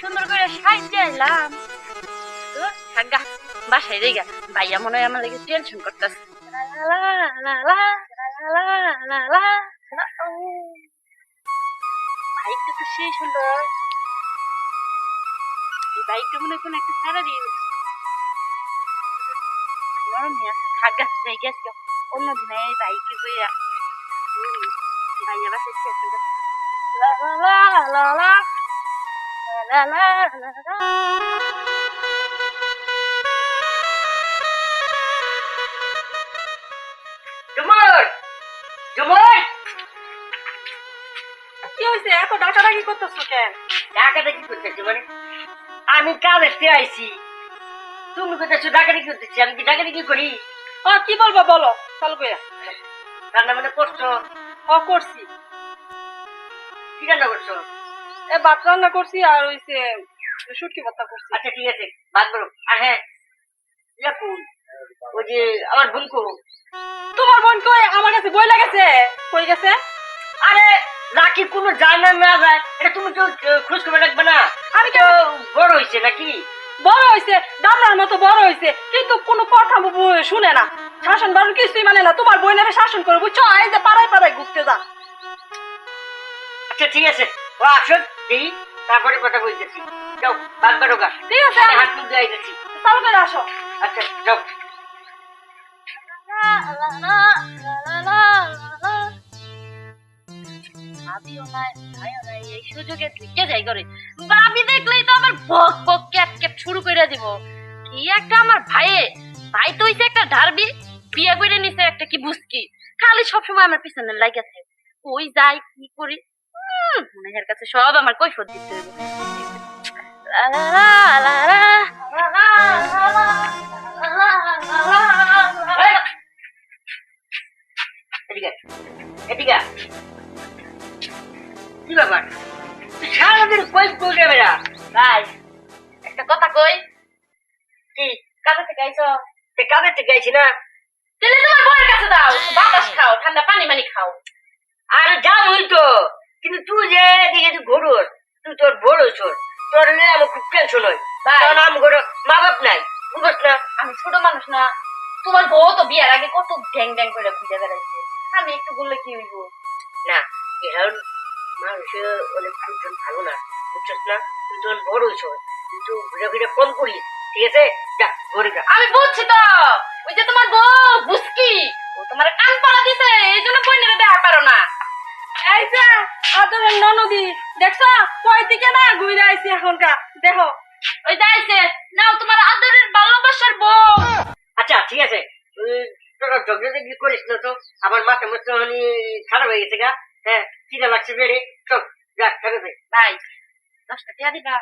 সুন্দর করে সাইজে এলাম থাকা বাসায় রেগা ভাইয়া মনে হয় আমার লেগে টেনশন করতেছে বাইকটা মনে হয় কোনো একটা সারা দিয়ে গরম থাকা যাই অন্যদিন এই বাইকে বইয়া ভাইয়া বাসায় la la. জুমুর! জুমুর! কি হয়েছে এত ডাকাডাকি করতেছো কেন? ডাকাটা কি করতেছি মানে? আমি কাজ আইছি। তুমি কোথায় ডাকাটি করতেছি আমি কি ডাকাটি কি করি? ও কি বলব বলো? চল গয়া রান্না মানে করছ? ও করছি। কি রান্না করছ? ভাত রান্না করছি আর হইছে শুটকি ভর্তা করছি। আচ্ছা ঠিক আছে বাদ করো আর হ্যাঁ ওই যে আমার বোন কো। তোমার বোন কই? আমার কাছে বই লাগেছে। কই গেছে? আরে কোনো যায় না না যায়। এটা তুমি তো খোঁজ খবর রাখবে না। আমি তো বড় হয়েছে নাকি? বড় হইছে মতো বড় হইছে। কিন্তু কোনো কথা শুনে না। শাসন বারণ কিছুই মানে না। তোমার বোনের শাসন করে বুঝছ? এই যে পাড়ায় পাড়ায় ঘুরতে যা। আচ্ছা ঠিক আছে। ও আসুন এই তারপরে কথা বলতেছি। যাও বাদ করো গা ঠিক আছে হাত মুখ দিয়ে আইতেছি। চালু আসো। আচ্ছা যাও। ভাবিও নাই ভাইও নাই এই সুযোগে ঢুকে যাই করে ভাবি দেখলেই তো আমার বক বক ক্যাট ক্যাট শুরু করে দিব। কি একটা আমার ভাইয়ে? ভাই তো হইছে একটা ধারবি বিয়ে করে নিছে একটা কি বুঝকি? খালি সবসময় আমার পিছনে লাগাছে ওই যাই কি করি? মনের কাছে সব আমার কৈফত দিতে। কি ব্যাপার? সারাদিন কই বলবে বেড়া ভাই একটা কথা কই? কি? কাছে থেকে আইছো? কাদের থেকে আইছি না। তাহলে তোমার বউয়ের কাছে দাও। বাতাস খাও ঠান্ডা পানি মানি খাও। আরে যা বই তো। কিন্তু তুই যে এদিকে তুই তুই তোর বড় ছোট তোর নিয়ে আমার খুব টেনশন হয়। কারণ আমি মা বাপ নাই বুঝছ না? আমি ছোট মানুষ না। তোমার বউ তো বিয়ার আগে কত করে খুঁজে বেড়াইছে। আমি একটু বললে কি হইব? না মানুষের অনেক লোকজন ভালো না বুঝছস না? তুই তোর বড় ছোট কিন্তু ঘুরে ঘুরে কম করিস ঠিক আছে? যা ঘরে যা। আমি বুঝছি তো ওই যে তোমার বউ বুঝকি? ও তোমার কান পড়া দিছে এই জন্য বইনের দেখা পারো আদরের ননদি দেখছ? কই দিকে না ঘুরে আইছি এখনকার? দেখো। ওই যাইছে নাও তোমার আদরের ভালোবাসার বউ। আচ্ছা ঠিক আছে। তোরা ঝগড়া করিস না তো? আমার মাথা মতো খারাপ হয়ে গেছে গা। হ্যাঁ কিনা লাগছে বেড়ে। চল যা দে ভাই দশটা দিয়া দিবা।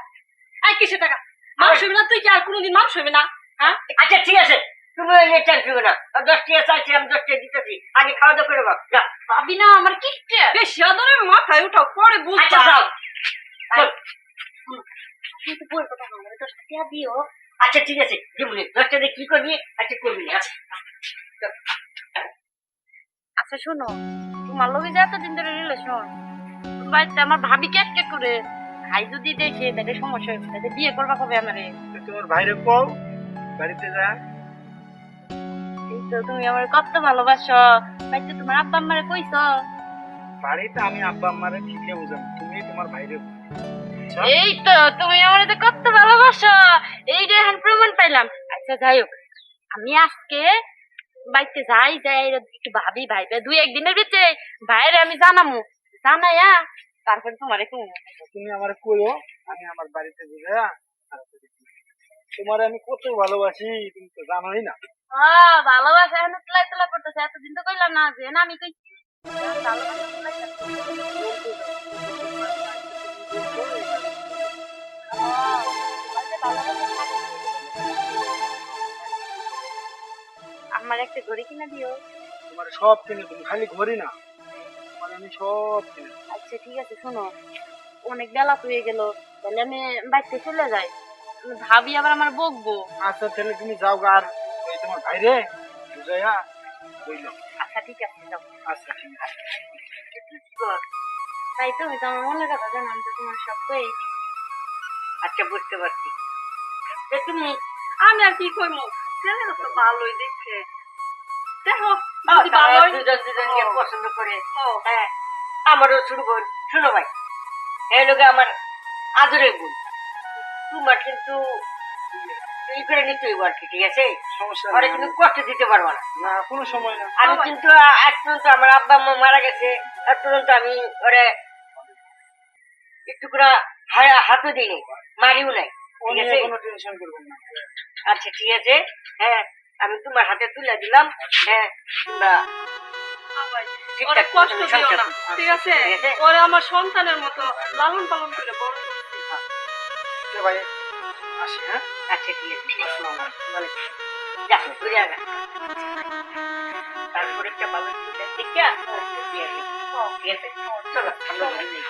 আই কিসে টাকা? মানুষ হইবি না? তুই কি আর কোনোদিন মানুষ হইবি না? হ্যাঁ? আচ্ছা ঠিক আছে। তুমি ওই নিয়ে টেনশন করো না দশ টাকা দশ টাকা দিতেছি আগে খাওয়া দাওয়া করে যা ভাবি না আমার বেশি মাথায় উঠাও পরে বুঝবা। আচ্ছা যাও। কিন্তু বই কথা না আমার দশটা দিয়া দিও। আচ্ছা ঠিক আছে দিবনি দশ টাকা দিয়ে কি করবি? আচ্ছা করবি আচ্ছা। আচ্ছা শোনো তোমার লগে যে এতদিন ধরে রিলেশন বাড়িতে আমার ভাবি কেট কেট করে ভাই যদি দেখে তাহলে সমস্যা হবে তাহলে বিয়ে করবা কবে আমারে? তোমার ভাইরে কও বাড়িতে যা। তো তুমি আমার কত ভালোবাসো? বাড়িতে তোমার আব্বা আম্মারে কইছো। বাড়িতে আমি আব্বা আম্মারে ঠিকই বুঝাম। তুমি তোমার ভাইরে এই তো তুমি আমার যে কত ভালোবাসো। এই যে এখন প্রমাণ পাইলাম। আচ্ছা যাই হোক। আমি আজকে বাড়িতে যাই যাই একটু ভাবি ভাই দুই একদিনের ভিতরে ভাইরে আমি জানামু। জানাইয়া তারপরে তোমার একটু তুমি আমার কইও আমি আমার বাড়িতে বুঝা তোমার আমি কত ভালোবাসি তুমি তো জানোই না। ভালোবাসা এখন তোলাই তোলা করতেছে এতদিন তো কইলাম না যে না আমি কই আমার একটা ঘড়ি কিনা দিও। তোমার সব কিনে তুমি খালি ঘড়ি না। তোমার আমি সব কিনে আচ্ছা ঠিক আছে শোনো। অনেক বেলা হয়ে গেল তাহলে আমি বাড়িতে চলে যাই। ভাবি আবার আমার বকবো। আচ্ছা তাহলে তুমি যাও আর ভাইরে বুঝাইয়া আচ্ছা ঠিক আছে যাও। আচ্ছা ঠিক আছে। তাই তো হয়তো আমার মনের কথা জানো আমি তো তোমার সব কই আচ্ছা বুঝতে পারছি। তুমি আমি আর কি কইমু ছেলেরা তো ভালোই দেখছে দেখো ভালোই দুজন দুজনকে পছন্দ করে। হ্যাঁ। আমারও শুরু বোন শুনো ভাই এই লোকে আমার আদরের বোন। তোমার কিন্তু এই করে নিতে হইব আর কি ঠিক আছে? সমস্যা ওরা নেই। কষ্ট দিতে পারব না। না কোনো সময় না। আমি কিন্তু আজ পর্যন্ত আমার আব্বা আম্মা মারা গেছে আজ পর্যন্ত আমি ওরে একটু করে হাতও দিইনি মারিও নাই ঠিক আছে? কোনো টেনশন করবেন না। আচ্ছা ঠিক আছে। হ্যাঁ আমি তোমার হাতে তুলে দিলাম। হ্যাঁ তোমরা। কষ্ট দিও না ঠিক আছে? আমার সন্তানের মতো লালন পালন করে বড় ভাই? আসি হ্যাঁ আচ্ছা ঠিক আছে আসসালামু আলাইকুম বলে যা ঘুরে আগা তারপরে একটা ভালো একটু দেখে ঠিক আছে চলো আমরা ঘুরে যাই।